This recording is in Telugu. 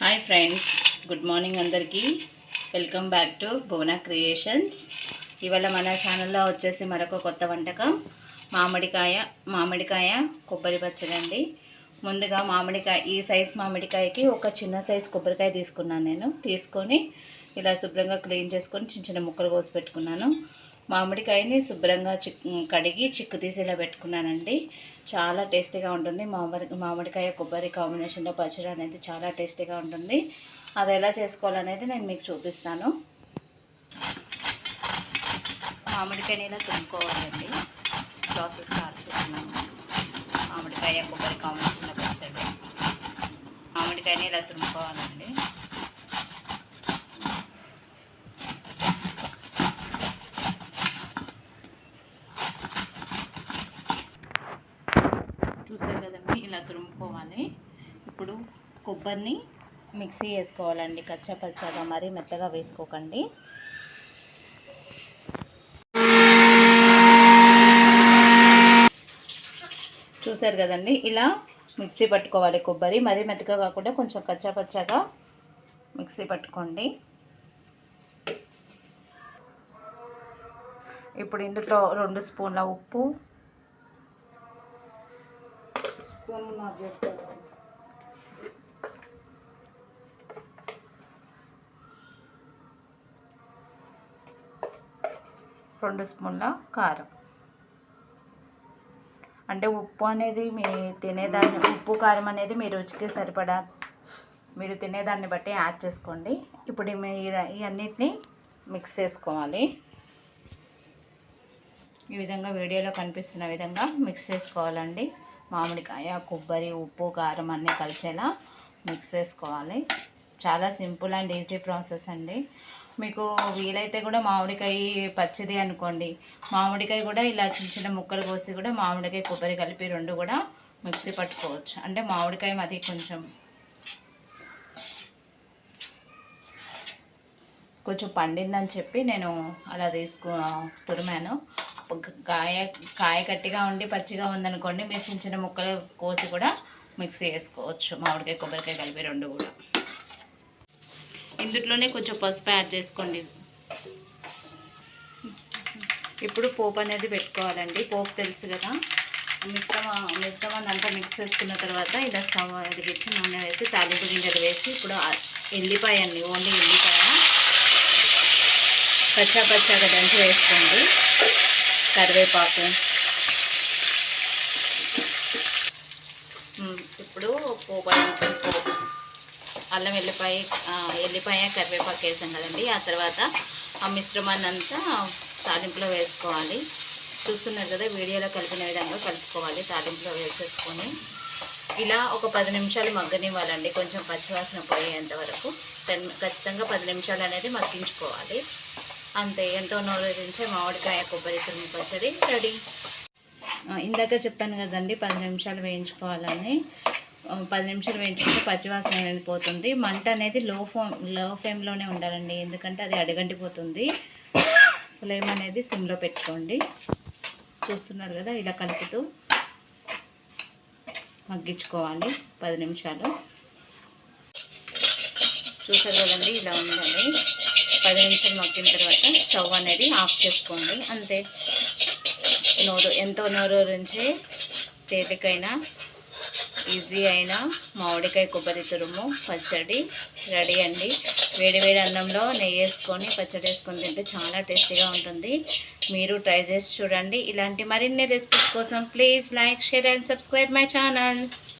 హాయ్ ఫ్రెండ్స్ గుడ్ మార్నింగ్ అందరికీ. Welcome back to Bhuvana Creations ఇవాళ మన ఛానల్లో వచ్చేసి మరొక కొత్త వంటకం మామిడికాయ మామిడికాయ కొబ్బరి పచ్చడి అండి. ముందుగా మామిడికాయ ఈ సైజ్ మామిడికాయకి ఒక చిన్న సైజ్ కొబ్బరికాయ తీసుకున్నాను నేను. తీసుకొని ఇలా శుభ్రంగా క్లీన్ చేసుకొని చిన్న చిన్న ముక్కలు కోసి పెట్టుకున్నాను. మామిడికాయని శుభ్రంగా చిక్ కడిగి చిక్కు తీసి ఇలా పెట్టుకున్నానండి. చాలా టేస్టీగా ఉంటుంది. మామిడి మామిడికాయ కొబ్బరి కాంబినేషన్లో పచ్చడి అనేది చాలా టేస్టీగా ఉంటుంది. అది ఎలా చేసుకోవాలనేది నేను మీకు చూపిస్తాను. మామిడికాయని ఇలా తుమ్ముకోవాలండి ప్రాసెస్ స్టార్ట్ చేస్తున్నాను. మామిడికాయ కొబ్బరి కాంబినేషన్లో పచ్చడి. మామిడికాయని ఇలా తుమ్ముకోవాలండి చూసారు కదండి ఇలా తురుముకోవాలి. ఇప్పుడు కొబ్బరిని మిక్సీ వేసుకోవాలండి కచ్చాపచ్చాగా మరీ మెత్తగా వేసుకోకండి. చూసారు కదండి? ఇలా మిక్సీ పట్టుకోవాలి కొబ్బరి. మరీ మెత్తగా కాకుండా కొంచెం కచ్చాపచ్చాగా మిక్సీ పట్టుకోండి. ఇప్పుడు ఇందులో రెండు స్పూన్ల ఉప్పు స్పూన్ నాకు రెండు స్పూన్ల కారం. అంటే ఉప్పు అనేది మీ తినేదాన్ని ఉప్పు కారం అనేది మీ రుచికి సరిపడా మీరు తినేదాన్ని బట్టి యాడ్ చేసుకోండి. ఇప్పుడు మీ ఈ మిక్స్ చేసుకోవాలి. ఈ విధంగా వీడియోలో కనిపిస్తున్న విధంగా మిక్స్ చేసుకోవాలండి. మామిడికాయ కొబ్బరి ఉప్పు కారం అన్నీ కలిసేలా మిక్స్ చేసుకోవాలి. చాలా సింపుల్ అండ్ ఈజీ ప్రాసెస్ అండి. మీకు వీలైతే కూడా మామిడికాయ పచ్చిది అనుకోండి. మామిడికాయ కూడా ఇలా చిన్న చిన్న ముక్కలు కోసి కూడా మామిడికాయ కొబ్బరి కలిపి రెండు కూడా మిక్సీ పట్టుకోవచ్చు. అంటే మామిడికాయ మాది కొంచెం. కొంచెం పండిందని చెప్పి నేను అలా తీసుకు తురిమాను. కాయ కాయ గట్టిగా ఉండి పచ్చిగా ఉందనుకోండి మీరు చిన్న చిన్న ముక్కలు కోసి కూడా మిక్సీ వేసుకోవచ్చు మామిడికాయ కొబ్బరికాయ కలిపి రెండు కూడా. ఇందులోనే కొంచెం పసుపు యాడ్ చేసుకోండి. ఇప్పుడు పోపు అనేది పెట్టుకోవాలండి. పోపు తెలుసు కదా. మిశ్రమ మిశ్రమాన్ని అంతా మిక్స్ చేసుకున్న తర్వాత ఇలా స్టవ్ అడిగించి నూనె వేసి తాలింపు గింజలు వేసి ఇప్పుడు ఎల్లిపాయ అండి ఓన్లీ ఎల్లిపాయ. పచ్చా పచ్చాగా దంచి వేసుకోండి. కరివేపాకు. ఇప్పుడు పోపు పోపు అల్లం వెల్లిపాయ ఎల్లిపాయ కరివేపాకు వేసాం కదండి. ఆ తర్వాత ఆ మిశ్రమాన్ని అంతా తాలింపులో వేసుకోవాలి. చూస్తున్నారు కదా వీడియోలో కలిపిన విధంగా కలుపుకోవాలి. తాలింపులో వేసేసుకొని ఇలా ఒక పది నిమిషాలు మగ్గనివ్వాలండి. కొంచెం పచ్చివాసన పోయేంత వరకు. ఖచ్చితంగా పది నిమిషాలు అనేది మగ్గించుకోవాలి. అంతే ఎంతో నోరించే మామిడికాయ కొబ్బరి తురుము పచ్చడి రెడీ. ఇందాక చెప్పాను కదండి పది నిమిషాలు వేయించుకోవాలని. పది నిమిషాలు వేయించుకుంటే పచ్చివాసన అనేది పోతుంది. మంట అనేది లో ఫోమ్లో ఫ్లేమ్లోనే ఉండాలండి ఎందుకంటే అది అడగంటిపోతుంది. ఫ్లేమ్ అనేది సిమ్లో పెట్టుకోండి. చూస్తున్నారు కదా ఇలా కలుపుతూ మగ్గించుకోవాలి పది నిమిషాలు. చూసారు కదండి ఇలా ఉందండి పది నిమిషాలు మగ్గిన తర్వాత స్టవ్ అనేది ఆఫ్ చేసుకోండి. అంతే. నోరు ఎంతో నోరు నోరూరించే తేలికైన ఈజీ అయిన మామిడికాయ కొబ్బరి తురుము పచ్చడి రెడీ అండి. వేడి వేడి అన్నంలో నెయ్యి వేసుకొని పచ్చడి వేసుకొని తింటే చాలా టేస్టీగా ఉంటుంది. మీరు ట్రై చేసి చూడండి. ఇలాంటి మరిన్ని రెసిపీస్ కోసం please like share and subscribe my channel.